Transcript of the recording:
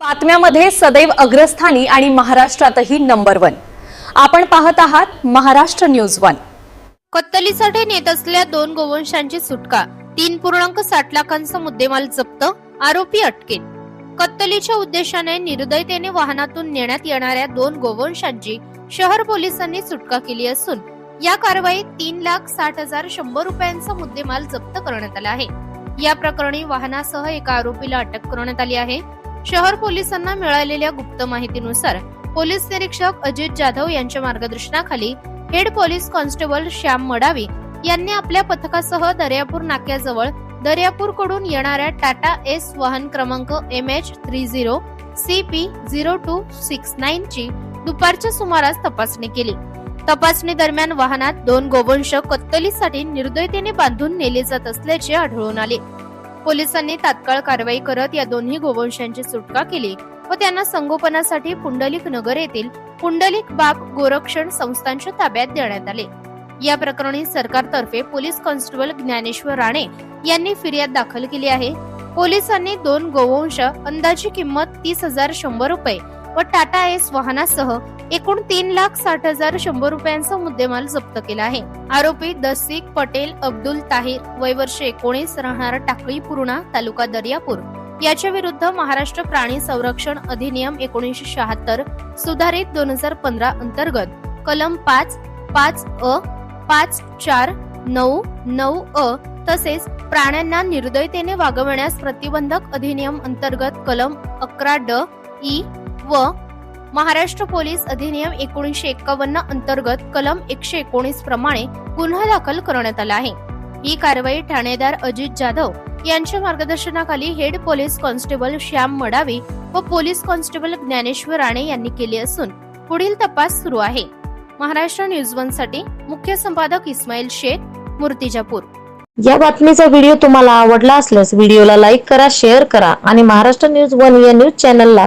बातम्यामध्ये सदैव अग्रस्थानी आणि महाराष्ट्रातही नंबर वन. आपण पाहत आहात महाराष्ट्र न्यूज वन. कत्तलीसाठी नेत असलेल्या दोन गोवंशांची सुटका. तीन पूर्णांक साठ लाखांचा मुद्देमाल जप्त आरोपी अटकेत. कत्तलीच्या उद्देशाने निर्दयतेने वाहनातून नेण्यात येणाऱ्या दोन गोवंशांची शहर पोलिसांनी सुटका केली असून या कारवाईत तीन लाख साठ हजार शंभर रुपयांचा मुद्देमाल जप्त करण्यात आला आहे. या प्रकरणी वाहनासह एका आरोपीला अटक करण्यात आली आहे. शहर पोलिसांना मिळालेल्या गुप्त माहितीनुसार पोलीस निरीक्षक अजित जाधव यांच्या मार्गदर्शनाखाली head police constable Shyam Madavi यांनी आपल्या पथकासह दर्यापूर नाक्याजवळ दर्यापूरकडून येणाऱ्या टाटा एस वाहन क्रमांक M H three zero C P zero two six nine ची दुपारच्या सुमारास तपासणी केली. तपासणी दरम्यान वाहनात दोन गोवंश कत्तलीसाठी निर्दयतेने बांधून नेले जात असल्याचे आढळून आले. पोलिसांनी तात्काळ कारवाई करत या दोन्ही गोवंशांची सुटका केली व त्यांना संगोपनासाठी पुंडलिक नगर येथील पुंडलिक बाग गोरक्षण संस्थांच्या ताब्यात देण्यात आले. या प्रकरणी सरकारतर्फे पोलीस कॉन्स्टेबल ज्ञानेश्वर राणे यांनी फिर्याद दाखल केली आहे. पोलिसांनी दोन गोवंश अंदाजी किंमत तीस हजार शंभर रुपये व टाटा एस वाहनासह एकूण तीन लाख साठ हजार शंभर रुपयांचा मुद्देमाल जप्त केला आहे. आरोपी दसिक पटेल अब्दुल ताहिर वय वर्ष एकोणीस राहणार टाकळी पूर्णा तालुका दर्यापूर. याच्या विरुद्ध महाराष्ट्र प्राणी संरक्षण अधिनियम एकोणीसशे शहात्तर सुधारित दोन हजार पंधरा अंतर्गत कलम पाच पाच अ पाच चार नऊ नऊ अ तसेच प्राण्यांना निर्दयतेने वागवण्यास प्रतिबंधक अधिनियम अंतर्गत कलम अकरा ड ई व महाराष्ट्र पोलीस अधिनियम एकोणीसशे एकावन्न अंतर्गत कलम एकशे एकोणीस प्रमाणे गुन्हा दाखल करण्यात आला आहे. ही कारवाई ठाणेदार अजित जाधव यांच्या मार्गदर्शनाखाली head police constable Shyam Madavi व पोलीस कॉन्स्टेबल ज्ञानेश्वर राणे यांनी केली असून पुढील तपास सुरू आहे. महाराष्ट्र न्यूज वनसाठी मुख्य संपादक इस्माईल शेख मूर्तिजापूर. या बातमीचा व्हिडिओ तुम्हाला आवडला असल्यास व्हिडिओला लाईक करा शेअर करा आणि महाराष्ट्र न्यूज वन या न्यूज चॅनलला